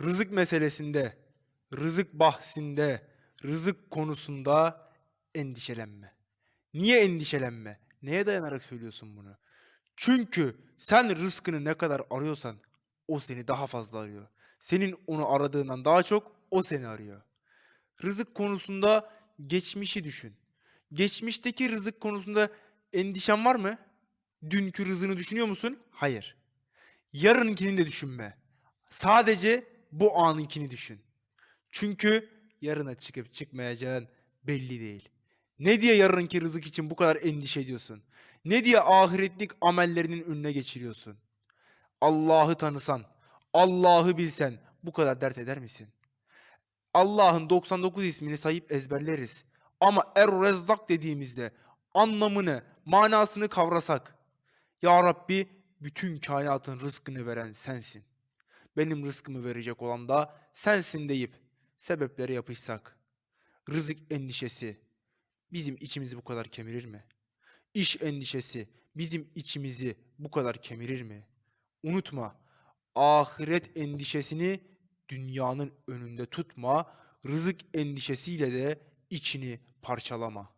Rızık meselesinde, rızık bahsinde, rızık konusunda endişelenme. Niye endişelenme? Neye dayanarak söylüyorsun bunu? Çünkü sen rızkını ne kadar arıyorsan o seni daha fazla arıyor. Senin onu aradığından daha çok o seni arıyor. Rızık konusunda geçmişi düşün. Geçmişteki rızık konusunda endişen var mı? Dünkü rızını düşünüyor musun? Hayır. Yarınkini de düşünme. Sadece bu anınkini düşün. Çünkü yarına çıkıp çıkmayacağın belli değil. Ne diye yarınki rızık için bu kadar endişe ediyorsun? Ne diye ahiretlik amellerinin önüne geçiriyorsun? Allah'ı tanısan, Allah'ı bilsen bu kadar dert eder misin? Allah'ın 99 ismini sayıp ezberleriz. Ama Er-Rezzak dediğimizde anlamını, manasını kavrasak. Ya Rabbi bütün kainatın rızkını veren sensin. Benim rızkımı verecek olan da sensin deyip sebeplere yapışsak. Rızık endişesi bizim içimizi bu kadar kemirir mi? İş endişesi bizim içimizi bu kadar kemirir mi? Unutma, ahiret endişesini dünyanın önünde tutma, rızık endişesiyle de içini parçalama.